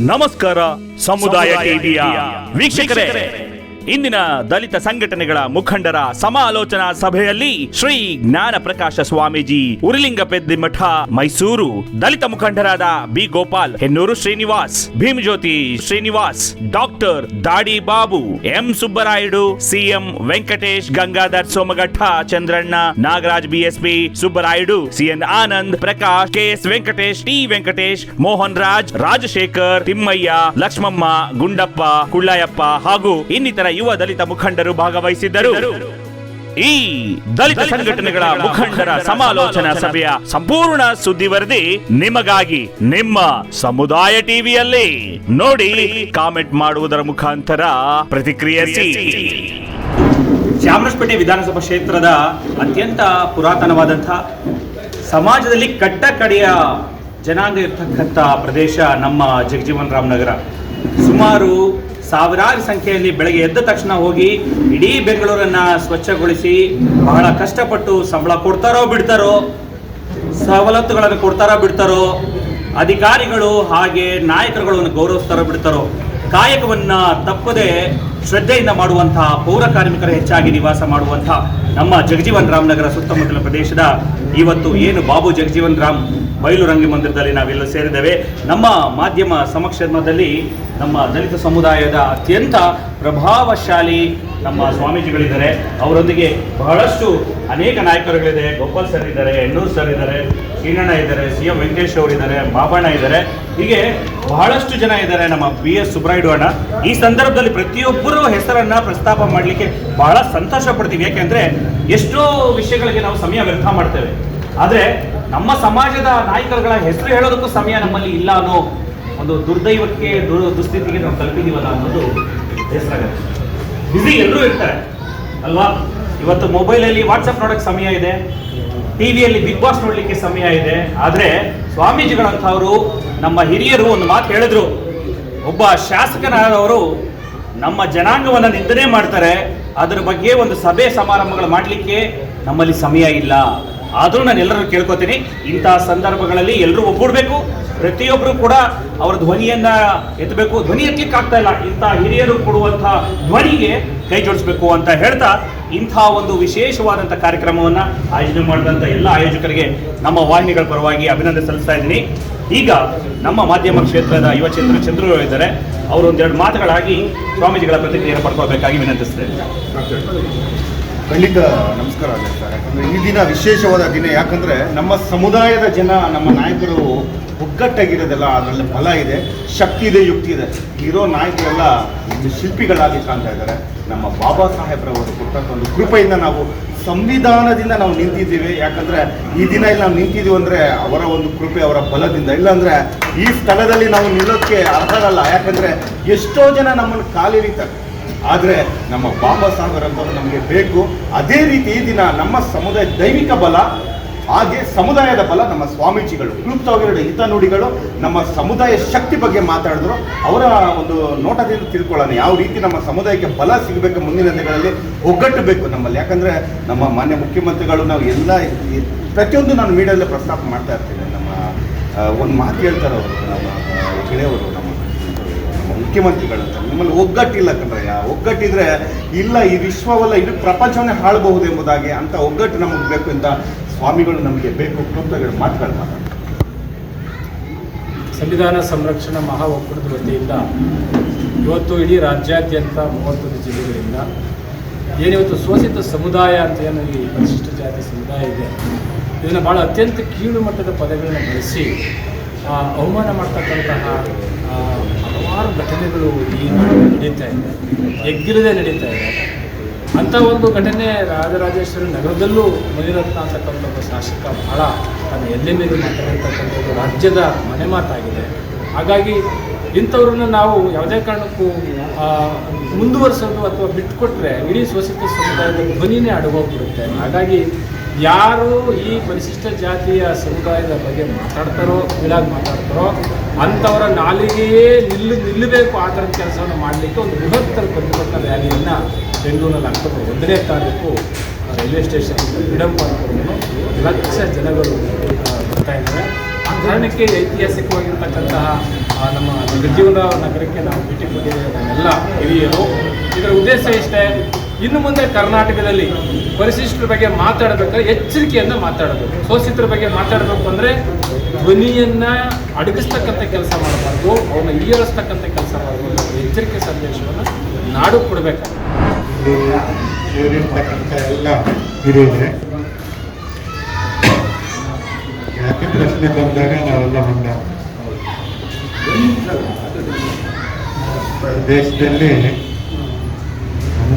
ನಮಸ್ಕಾರ ಸಮುದಾಯ ಟಿವಿಯ ವೀಕ್ಷಕರೇ ಇಂದಿನ ದಲಿತ ಸಂಘಟನೆಗಳ ಮುಖಂಡರ ಸಮಾಲೋಚನಾ ಸಭೆಯಲ್ಲಿ ಶ್ರೀ ಜ್ಞಾನ ಪ್ರಕಾಶ ಸ್ವಾಮೀಜಿ ಉರಿಲಿಂಗ ಮಠ, ಮೈಸೂರು. ದಲಿತ ಮುಖಂಡರಾದ B Gopal Hennuru Srinivas, Bhimajyothi Srinivas, doctor Dadi Babu, M Subbarayudu, CM Venkatesh, Gangadhar Somagatta, Chandranna, Nagaraj BSP, Subbarayudu, CN Anand, Prakash, KS Venkatesh, T Venkatesh, Mohan Raj, Rajashekar, Thimmaiah, Lakshmamma, Gundappa Kullayappa ಹಾಗೂ ಇನ್ನಿತರ ಯುವ ದಲಿತ ಮುಖಂಡರು ಭಾಗವಹಿಸಿದ್ದರು. ಈ ದಲಿತ ಸಂಘಟನೆಗಳ ಮುಖಂಡರ ಸಮಾಲೋಚನಾ ಸಭೆಯ ಸಂಪೂರ್ಣ ಸುದ್ದಿ ವರದಿ ನಿಮಗಾಗಿ ನಿಮ್ಮ ಸಮುದಾಯ ಟಿವಿಯಲ್ಲಿ ನೋಡಿ ಕಾಮೆಂಟ್ ಮಾಡುವುದರ ಮುಖಾಂತರ ಪ್ರತಿಕ್ರಿಯಿಸಿ. ಚಾಮರಾಜಪೇಟೆ ವಿಧಾನಸಭಾ ಕ್ಷೇತ್ರದ ಅತ್ಯಂತ ಪುರಾತನವಾದಂಥ ಸಮಾಜದಲ್ಲಿ ಕಟ್ಟ ಕಡೆಯ ಜನಾಂಗ ಇರ್ತಕ್ಕಂಥ ಪ್ರದೇಶ ನಮ್ಮ ಜಗಜೀವನ್ ರಾಮ್ ನಗರ. ಸುಮಾರು ಸಾವಿರಾರು ಸಂಖ್ಯೆಯಲ್ಲಿ ಬೆಳಗ್ಗೆ ಎದ್ದ ತಕ್ಷಣ ಹೋಗಿ ಇಡೀ ಬೆಂಗಳೂರನ್ನ ಸ್ವಚ್ಛಗೊಳಿಸಿ ಬಹಳ ಕಷ್ಟಪಟ್ಟು ಸಂಬಳ ಕೊಡ್ತಾರೋ ಬಿಡ್ತಾರೋ, ಸವಲತ್ತುಗಳನ್ನು ಕೊಡ್ತಾರೋ ಬಿಡ್ತಾರೋ, ಅಧಿಕಾರಿಗಳು ಹಾಗೆ ನಾಯಕರುಗಳನ್ನು ಗೌರವಿಸ್ತಾರೋ ಬಿಡ್ತಾರೋ ಕಾಯಕವನ್ನ ತಪ್ಪದೆ ಶ್ರದ್ಧೆಯಿಂದ ಮಾಡುವಂತಹ ಪೌರ ಕಾರ್ಮಿಕರು ಹೆಚ್ಚಾಗಿ ನಿವಾಸ ಮಾಡುವಂತಹ ನಮ್ಮ ಜಗಜೀವನ್ ರಾಮ್ ನಗರ ಸುತ್ತಮುತ್ತಲ ಪ್ರದೇಶದ ಇವತ್ತು ಏನು ಬಾಬು ಜಗಜೀವನ್ ರಾಮ್ ಬಯಲು ರಂಗಿ ಮಂದಿರದಲ್ಲಿ ನಾವೆಲ್ಲ ಸೇರಿದ್ದೇವೆ. ನಮ್ಮ ಮಾಧ್ಯಮ ಸಮಕ್ಷಮದಲ್ಲಿ ನಮ್ಮ ದಲಿತ ಸಮುದಾಯದ ಅತ್ಯಂತ ಪ್ರಭಾವಶಾಲಿ ನಮ್ಮ ಸ್ವಾಮೀಜಿಗಳಿದ್ದಾರೆ. ಅವರೊಂದಿಗೆ ಬಹಳಷ್ಟು ಅನೇಕ ನಾಯಕರುಗಳಿದೆ. ಗೋಪಾಲ್ ಸರ್ ಇದ್ದಾರೆ ಹೆಣ್ಣೂರು ಸರ್ ಇದ್ದಾರೆ ಶ್ರೀನಣ್ಣ ಇದ್ದಾರೆ, ಸಿ ಎಂ ವೆಂಕಟೇಶ್ ಅವರು ಇದ್ದಾರೆ ಬಾಬಣ್ಣ ಇದ್ದಾರೆ. ಹೀಗೆ ಬಹಳಷ್ಟು ಜನ ಇದ್ದಾರೆ ನಮ್ಮ ಬಿ ಎಸ್ ಸುಬ್ರಾಯ್ಡು ಈ ಸಂದರ್ಭದಲ್ಲಿ ಪ್ರತಿಯೊಬ್ಬರು ಹೆಸರನ್ನ ಪ್ರಸ್ತಾಪ ಮಾಡಲಿಕ್ಕೆ ಬಹಳ ಸಂತೋಷ ಪಡ್ತೀವಿ. ಯಾಕೆಂದ್ರೆ ಎಷ್ಟೋ ವಿಷಯಗಳಿಗೆ ನಾವು ಸಮಯ ವ್ಯರ್ಥ ಮಾಡ್ತೇವೆ. ಆದರೆ ನಮ್ಮ ಸಮಾಜದ ನಾಯಕರುಗಳ ಹೆಸರು ಹೇಳೋದಕ್ಕೂ ಸಮಯ ನಮ್ಮಲ್ಲಿ ಇಲ್ಲ ಅನ್ನೋ ಒಂದು ದುರ್ದೈವಕ್ಕೆ ದುರ್, ದುಸ್ಥಿತಿಗೆ ನಾವು ತಲುಪಿದೀವಲ್ಲ ಅನ್ನೋದು ಹೆಸರಾಗುತ್ತೆ ಬಿಸಿ ಎಲ್ಲರೂ ಇರ್ತಾರೆ. ಅಲ್ವಾ? ಇವತ್ತು ಮೊಬೈಲಲ್ಲಿ ವಾಟ್ಸಪ್ ನೋಡೋಕೆ ಸಮಯ ಇದೆ. ಟಿವಿಯಲ್ಲಿ ಬಿಗ್ ಬಾಸ್ ನೋಡ್ಲಿಕ್ಕೆ ಸಮಯ ಇದೆ. ಆದರೆ ಸ್ವಾಮೀಜಿಗಳಂಥವರು ನಮ್ಮ ಹಿರಿಯರು ಒಂದು ಮಾತು ಹೇಳಿದ್ರು. ಒಬ್ಬ ಶಾಸಕನಾದವರು ನಮ್ಮ ಜನಾಂಗವನ್ನು ನಿಂದನೆ ಮಾಡ್ತಾರೆ. ಅದರ ಬಗ್ಗೆ ಒಂದು ಸಭೆ ಸಮಾರಂಭಗಳು ಮಾಡಲಿಕ್ಕೆ ನಮ್ಮಲ್ಲಿ ಸಮಯ ಇಲ್ಲ. ಆದರೂ ನಾನು ಎಲ್ಲರೂ ಕೇಳ್ಕೊತೀನಿ. ಇಂತಹ ಸಂದರ್ಭಗಳಲ್ಲಿ ಎಲ್ಲರೂ ಒಗ್ಗೂಡ್ಬೇಕು. ಪ್ರತಿಯೊಬ್ಬರು ಕೂಡ ಅವರ ಧ್ವನಿಯನ್ನ ಎತ್ತಬೇಕು. ಧ್ವನಿ ಎತ್ತಲಿಕ್ಕೆ ಆಗ್ತಾ ಇಲ್ಲ. ಇಂಥ ಹಿರಿಯರು ಕೊಡುವಂತಹ ಧ್ವನಿಗೆ ಕೈ ಜೋಡಿಸ್ಬೇಕು ಅಂತ ಹೇಳ್ತಾ ಇಂಥ ಒಂದು ವಿಶೇಷವಾದಂಥ ಕಾರ್ಯಕ್ರಮವನ್ನು ಆಯೋಜನೆ ಮಾಡಿದಂಥ ಎಲ್ಲ ಆಯೋಜಕರಿಗೆ ನಮ್ಮ ವಾಹಿನಿಗಳ ಪರವಾಗಿ ಅಭಿನಂದನೆ ಸಲ್ಲಿಸ್ತಾ ಇದ್ದೀನಿ. ಈಗ ನಮ್ಮ ಮಾಧ್ಯಮ ಕ್ಷೇತ್ರದ ಯುವ ಚಂದ್ರ ಚಂದ್ರು ಇದ್ದಾರೆ. ಅವರು ಒಂದೆರಡು ಮಾತುಗಳಾಗಿ ಸ್ವಾಮೀಜಿಗಳ ಪ್ರತಿಕ್ರಿಯೆಯನ್ನು ಪಡ್ಕೊಳ್ಬೇಕಾಗಿ ವಿನಂತಿಸ್ತೇನೆ. ಖಂಡಿತ ನಮಸ್ಕಾರ ಸರ್ ಯಾಕಂದ್ರೆ ಈ ದಿನ ವಿಶೇಷವಾದ ದಿನ. ಯಾಕಂದ್ರೆ ನಮ್ಮ ಸಮುದಾಯದ ಜನ, ನಮ್ಮ ನಾಯಕರು ಒಗ್ಗಟ್ಟಾಗಿರೋದೆಲ್ಲ ಅದರಲ್ಲಿ ಬಲ ಇದೆ, ಶಕ್ತಿ ಇದೆ, ಯುಕ್ತಿ ಇದೆ. ಇರೋ ನಾಯಕರೆಲ್ಲ ಶಿಲ್ಪಿಗಳಾಗಿ ಕಾಣ್ತಾ ಇದ್ದಾರೆ. ನಮ್ಮ ಬಾಬಾ ಸಾಹೇಬ್ರವರು ಕೊಟ್ಟಂತ ಒಂದು ಕೃಪೆಯಿಂದ ನಾವು ಸಂವಿಧಾನದಿಂದ ನಾವು ನಿಂತಿದ್ದೀವಿ. ಯಾಕಂದ್ರೆ ಈ ದಿನ ಇಲ್ಲಿ ನಾವು ನಿಂತಿದ್ದೀವಿ ಅಂದ್ರೆ ಅವರ ಒಂದು ಕೃಪೆ, ಅವರ ಬಲದಿಂದ. ಇಲ್ಲಾಂದ್ರೆ ಈ ಸ್ಥಳದಲ್ಲಿ ನಾವು ನಿಲ್ಲೋಕ್ಕೆ ಅರ್ಹರಲ್ಲ ಯಾಕಂದ್ರೆ ಎಷ್ಟೋ ಜನ ನಮ್ಮನ್ನು ಕಾಲಿರಿತಾರೆ. ಆದರೆ ನಮ್ಮ ಬಾಬಾ ಸಾಹೇಬರ ಅಂತವ್ರು ನಮಗೆ ಬೇಕು. ಅದೇ ರೀತಿ ಈ ದಿನ ನಮ್ಮ ಸಮುದಾಯ ದೈವಿಕ ಬಲ, ಹಾಗೆ ಸಮುದಾಯದ ಬಲ ನಮ್ಮ ಸ್ವಾಮೀಜಿಗಳು ಕ್ಲುಪ್ತವಾಗಿರೋ ಹಿತನುಡಿಗಳು ನಮ್ಮ ಸಮುದಾಯ ಶಕ್ತಿ ಬಗ್ಗೆ ಮಾತಾಡಿದ್ರು. ಅವರ ಒಂದು ನೋಟದಿಂದ ತಿಳ್ಕೊಳ್ಳೋಣ, ಯಾವ ರೀತಿ ನಮ್ಮ ಸಮುದಾಯಕ್ಕೆ ಬಲ ಸಿಗಬೇಕು ಮುಂದಿನ ದಿನಗಳಲ್ಲಿ ಒಗ್ಗಟ್ಟು ಬೇಕು ನಮ್ಮಲ್ಲಿ. ಯಾಕಂದರೆ ನಮ್ಮ ಮಾನ್ಯ ಮುಖ್ಯಮಂತ್ರಿಗಳು ನಾವು ಎಲ್ಲ ಪ್ರತಿಯೊಂದು ನಾನು ಮೀಡಿಯಾದಲ್ಲಿ ಪ್ರಸ್ತಾಪ ಮಾಡ್ತಾ ಇರ್ತೀನಿ. ನಮ್ಮ ಒಂದು ಮಾತು ಹೇಳ್ತಾರೆ ಅವರು, ನಮ್ಮ ಗೆಳೆಯವರು. ನಮ್ಮ ನಮ್ಮ ಮುಖ್ಯಮಂತ್ರಿಗಳು ಅಂತ. ನಿಮ್ಮಲ್ಲಿ ಒಗ್ಗಟ್ಟಿಲ್ಲ ಕಣ್ರಯ್ಯ. ಒಗ್ಗಟ್ಟಿದ್ರೆ ಇಲ್ಲ, ಈ ವಿಶ್ವವಲ್ಲ ಇಡೀ ಪ್ರಪಂಚವನ್ನೇ ಹಾಳಬಹುದು ಎಂಬುದಾಗಿ ಅಂತ ಒಗ್ಗಟ್ಟು ನಮಗೆ ಬೇಕು ಅಂತ ಸ್ವಾಮಿಗಳು ನಮಗೆ ಬೇಕು ಕ್ಲುಪ್ತಗಳು ಮಾತುಗಳು ಸಂವಿಧಾನ ಸಂರಕ್ಷಣಾ ಮಹಾ ಒಕ್ಕೂಟದ ವತಿಯಿಂದ ಇವತ್ತು ಇಡೀ ರಾಜ್ಯಾದ್ಯಂತ ಮೂವತ್ತೊಂದು ಜಿಲ್ಲೆಗಳಿಂದ ಏನಿವತ್ತು ಶೋಷಿತ ಸಮುದಾಯ ಅಂತ ಏನು ಈ ಪರಿಶಿಷ್ಟ ಜಾತಿ ಸಮುದಾಯ ಇದೆ, ಇದನ್ನು ಭಾಳ ಅತ್ಯಂತ ಕೀಳು ಮಟ್ಟದ ಪದಗಳನ್ನು ಬಳಸಿ ಅವಮಾನ ಮಾಡ್ತಕ್ಕಂತಹ ಹಲವಾರು ಘಟನೆಗಳು ಈ ನಡೀತಾ ಇದೆ. ಎಗ್ಗಿರದೆ ನಡೀತಾ ಇದೆ. ಅಂಥ ಒಂದು ಘಟನೆ ರಾಜರಾಜೇಶ್ವರಿ ನಗರದಲ್ಲೂ ಮುನಿರತ್ನ ಅಂತಕ್ಕಂಥ ಒಬ್ಬ ಶಾಸಕ ಬಹಳ ತನ್ನ ಎಲ್ಲೆ ಮೇಲೆ ಮಾತಾಡಿರ್ತಕ್ಕಂಥದ್ದು ರಾಜ್ಯದ ಮನೆ ಮಾತಾಗಿದೆ. ಹಾಗಾಗಿ ಇಂಥವ್ರನ್ನ ನಾವು ಯಾವುದೇ ಕಾರಣಕ್ಕೂ ಮುಂದುವರಿಸೋದು ಅಥವಾ ಬಿಟ್ಟುಕೊಟ್ರೆ ಇಡೀ ಸ್ವಸಿತ ಸಮುದಾಯದ ಧ್ವನಿನೇ ಅಡಗೋಗ್ಬಿಡುತ್ತೆ. ಹಾಗಾಗಿ ಯಾರು ಈ ಪರಿಶಿಷ್ಟ ಜಾತಿಯ ಸಮುದಾಯದ ಬಗ್ಗೆ ಮಾತಾಡ್ತಾರೋ ಕೀಳಾಗಿ ಮಾತಾಡ್ತಾರೋ ಅಂಥವರ ನಾಲಿಗೆಯೇ ನಿಲ್ಲು ನಿಲ್ಲಬೇಕು ಆ ಥರದ ಕೆಲಸವನ್ನು ಮಾಡಲಿಕ್ಕೆ ಒಂದು ಬೃಹತ್ತರ ಪ್ರತಿಭಟನಾ ರ್ಯಾಲಿಯನ್ನು ಬೆಂಗಳೂರಿನಲ್ಲಿ ಅಕ್ಟೋಬರ್ ಒಂದನೇ ತಾರೀಕು ಆ, ರೈಲ್ವೆ ಸ್ಟೇಷನ್ ವಿಡಂಬ ಲಕ್ಷ ಜನಗಳು ಬರ್ತಾ ಇದ್ದಾರೆ. ಕಾರಣಕ್ಕೆ ಐತಿಹಾಸಿಕವಾಗಿರ್ತಕ್ಕಂತಹ ಆ, ನಮ್ಮ ಜೀವನ ನಗರಕ್ಕೆ ನಾವು ಭೇಟಿ ಕೊಟ್ಟಿದ್ದೇವೆ ನಮ್ಮೆಲ್ಲ ಹಿರಿಯರು. ಇದರ ಉದ್ದೇಶ ಇಷ್ಟೇ ಇನ್ನು ಮುಂದೆ ಕರ್ನಾಟಕದಲ್ಲಿ ಪರಿಶಿಷ್ಟರ ಬಗ್ಗೆ ಮಾತಾಡಬೇಕಾದ್ರೆ ಎಚ್ಚರಿಕೆಯನ್ನು ಮಾತಾಡಬೇಕು. ಶೋಷಿತರ ಬಗ್ಗೆ ಮಾತಾಡಬೇಕು ಅಂದರೆ ಧ್ವನಿಯನ್ನ ಅಡಗಿಸ್ತಕ್ಕಂಥ ಕೆಲಸ ಮಾಡಬಾರ್ದು ಅವನ್ನ ಈಯರಿಸ್ತಕ್ಕಂಥ ಕೆಲಸ ಮಾಡಬಾರ್ದು ಎಚ್ಚರಿಕೆ ಸಂದೇಶವನ್ನು ನಾಡು ಕೊಡಬೇಕು. ಎಲ್ಲ ಹಿರಿಯರೆ ಯಾಕೆ ಪ್ರಶ್ನೆ ಬಂದಾಗ ನಾವೆಲ್ಲ ಮುಂದೆ ದೇಶದಲ್ಲಿ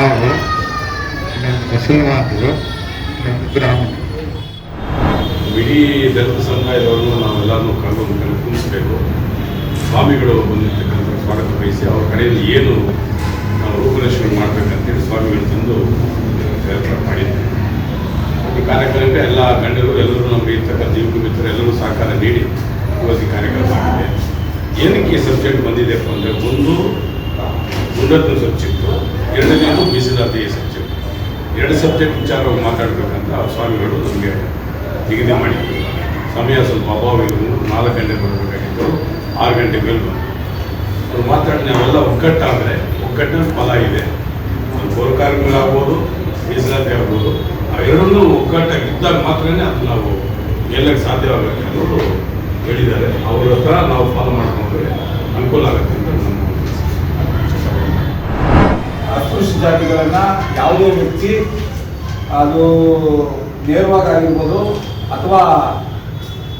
ನಾವು ನಮ್ಮ ಮುಸಲ್ಮಾನರು ನಮ್ಮ ಬ್ರಾಹ್ಮಣರು ಇಡೀ ದಲಿತ ಸಮುದಾಯದವರು ನಾವೆಲ್ಲರೂ ಕಲ್ಲು ಕುಂದಿಸಬೇಕು ಸ್ವಾಮಿಗಳು ಬಂದಿರತಕ್ಕಂಥ ಸ್ವಾಗತ ವಹಿಸಿ ಅವ್ರ ಕಡೆಯಿಂದ ಏನು ನಾವು ರೂಪುರೇಷಣೆ ಮಾಡಬೇಕಂತೇಳಿ ಸ್ವಾಮಿಗಳು ತಂದು ಏರ್ಪಾಡು ಮಾಡಿದ್ವಿ. ಈ ಕಾರ್ಯಕ್ರಮಕ್ಕೆ ಎಲ್ಲ ಗಣ್ಯರು, ಎಲ್ಲರೂ ನಮಗೆ ಇರ್ತಕ್ಕಂಥ ಯುವಕ ಮಿತ್ರರು ಎಲ್ಲರೂ ಸಹಕಾರ ನೀಡಿ ಇವತ್ತು ಕಾರ್ಯಕ್ರಮ ಆಗಿದೆ. ಏನಕ್ಕೆ ಈ ಸಬ್ಜೆಕ್ಟ್ ಬಂದಿದೆಪ್ಪ ಅಂದರೆ ಒಂದು ಉನ್ನತ ಸಬ್ಜೆಕ್ಟು ಎರಡನೇದು ಮೀಸಲಾತಿ ಸಬ್ಜೆಕ್ಟ್ ಎರಡು ಸಬ್ಜೆಕ್ಟ್ ವಿಚಾರವಾಗಿ ಮಾತಾಡಬೇಕಂತ ಸ್ವಾಮಿಗಳು ನಮಗೆ ನಿಗದಿ ಮಾಡಿದ್ದರು ಸಮಯ ಸ್ವಲ್ಪ ಅಭಾವ ಇದ್ದು ನಾಲ್ಕು ಗಂಟೆ ಬರಬೇಕಾಗಿತ್ತು. ಆರು ಗಂಟೆ ಮೇಲೆ ಬಂದರು ಅವ್ರು ಮಾತಾಡಿ ನಾವೆಲ್ಲ ಒಗ್ಗಟ್ಟಾದರೆ, ಒಗ್ಗಟ್ಟಿನ ಫಲ ಇದೆ. ಅದು ಪೌರಕಾರ್ಮಿಗಳಾಗ್ಬೋದು ಮೀಸಲಾತಿ ಆಗ್ಬೋದು. ಅವೆರಡನ್ನೂ ಒಗ್ಗಟ್ಟಾಗಿದ್ದಾಗ ಮಾತ್ರನೇ ಅದು ನಾವು ಗೆಲ್ಲಕ್ಕೆ ಸಾಧ್ಯವಾಗಬೇಕು ಅನ್ನೋದು ಹೇಳಿದ್ದಾರೆ. ಅವ್ರ ಹತ್ರ ನಾವು ಫಾಲೋ ಮಾಡ್ಕೊಂಡ್ರೆ ಅನುಕೂಲ ಆಗುತ್ತೆ ಅಂತ ಅಸ್ಪೃಶ್ಯ ಜಾತಿಗಳನ್ನು ಯಾವುದೇ ವ್ಯಕ್ತಿ ಅದು ನೇರವಾಗಿ ಆಗಿರ್ಬೋದು ಅಥವಾ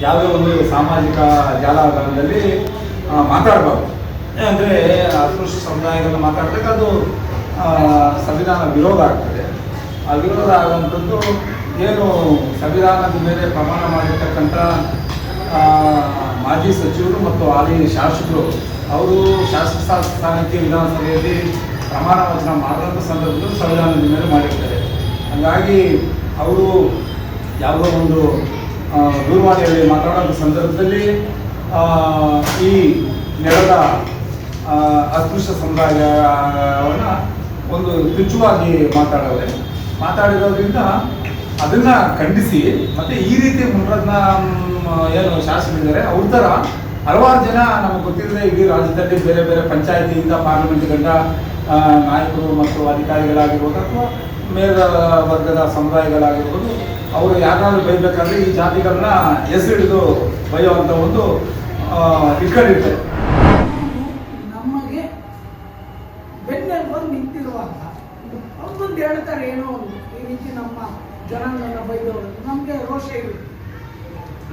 ಯಾವುದೇ ಒಂದು ಸಾಮಾಜಿಕ ಜಾಲತಾಣದಲ್ಲಿ ಮಾತಾಡಬಾರ್ದು. ಅಂದರೆ ಅಸ್ಪೃಶ್ಯ ಸಮುದಾಯಗಳನ್ನು ಮಾತಾಡಿದಾಗ ಅದು ಸಂವಿಧಾನ ವಿರೋಧ ಆಗ್ತದೆ. ಆ ವಿರೋಧ ಆಗುವಂಥದ್ದು ಏನು ಸಂವಿಧಾನದ ಮೇಲೆ ಪ್ರಮಾಣ ಮಾಡಿರ್ತಕ್ಕಂಥ ಮಾಜಿ ಸಚಿವರು ಮತ್ತು ಹಾಲಿ ಶಾಸಕರು, ಅವರು ಶಾಸಕ ಸ್ಥಾನಕ್ಕೆ ವಿಧಾನಸಭೆಯಲ್ಲಿ ಪ್ರಮಾಣ ವಚನ ಮಾಡುವಂಥ ಸಂದರ್ಭದಲ್ಲಿ ಸಂವಿಧಾನದ ಮೇಲೆ ಮಾಡಿರ್ತಾರೆ. ಹಾಗಾಗಿ ಅವರು ಯಾವುದೋ ಒಂದು ದೂರವಾಣಿಯಲ್ಲಿ ಮಾತಾಡೋ ಸಂದರ್ಭದಲ್ಲಿ ಈ ನೆಲದ ಅಸ್ಪೃಶ್ಯ ಸಮುದಾಯವನ್ನು ಒಂದು ತುಚ್ಛವಾಗಿ ಮಾತಾಡೋದೆ ಮಾತಾಡಿರೋದ್ರಿಂದ ಅದನ್ನು ಖಂಡಿಸಿ ಮತ್ತು ಈ ರೀತಿ ಮುನ್ರತ್ನ ಏನು ಏನು ಶಾಸಕರಿದ್ದಾರೆ ಅವ್ರ ಥರ ಹಲವಾರು ಜನ ನಮಗೆ ಗೊತ್ತಿರದೆ ಇಡೀ ರಾಜ್ಯದಲ್ಲಿ ಬೇರೆ ಬೇರೆ ಪಂಚಾಯತಿಯಿಂದ ಪಾರ್ಲಿಮೆಂಟ್ ನಾಯಕರು ಮತ್ತು ಅಧಿಕಾರಿಗಳಾಗಿರ್ಬೋದು ಅಥವಾ ಮೇಲ ವರ್ಗದ ಸಮುದಾಯಗಳಾಗಿರ್ಬೋದು, ಅವರು ಯಾರಾದರೂ ಬೈಬೇಕಾದ್ರೆ ಈ ಜಾತಿಗಳನ್ನ ಹೆಸರಿಡಿದು ಬೈಯುವಂಥ ಒಂದು ಇಟ್ಕೊಂಡಿರ್ತಾರೆ ನಮಗೆ ಬೆನ್ನಲ್ಲಿ ಬಂದು ನಿಂತಿರುವಾಗ ಅವ್ರೊಂದು ಹೇಳ್ತಾರೆ ಏನೋ ಒಂದು, ಈ ರೀತಿ ನಮ್ಮ ಜನಾಂಗನ ಬೈದವರು, ನಮಗೆ ರೋಷ ಇರುತ್ತೆ.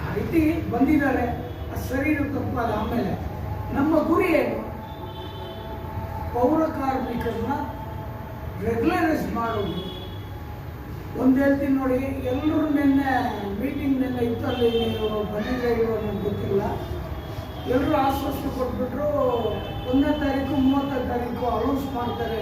ಆ ರೀತಿ ಬಂದಿದ್ದಾರೆ. ಸರಿ ತಪ್ಪಲ್ಲ ಆಮೇಲೆ ನಮ್ಮ ಗುರಿ ಏನು ಪೌರ ಕಾರ್ಮಿಕರನ್ನ ರೆಗ್ಯುಲರೈಸ್ ಮಾಡೋದು ಒಂದು ಹೇಳ್ತೀನಿ ನೋಡಿ, ಎಲ್ಲರೂ ನಿನ್ನೆ ಮೀಟಿಂಗ್ ನಿನ್ನೆ ಇತ್ತು ಅಲ್ಲಿ ಬಂದಿದ್ದಾಗಿರೋ ಇಲ್ವೋ ನನಗೆ ಗೊತ್ತಿಲ್ಲ. ಎಲ್ಲರೂ ಆಶ್ವಾಸನೆ ಕೊಟ್ಬಿಟ್ರು, ಒಂದನೇ ತಾರೀಕು, ಮೂವತ್ತನೇ ತಾರೀಕು ಅನೌನ್ಸ್ ಮಾಡ್ತಾರೆ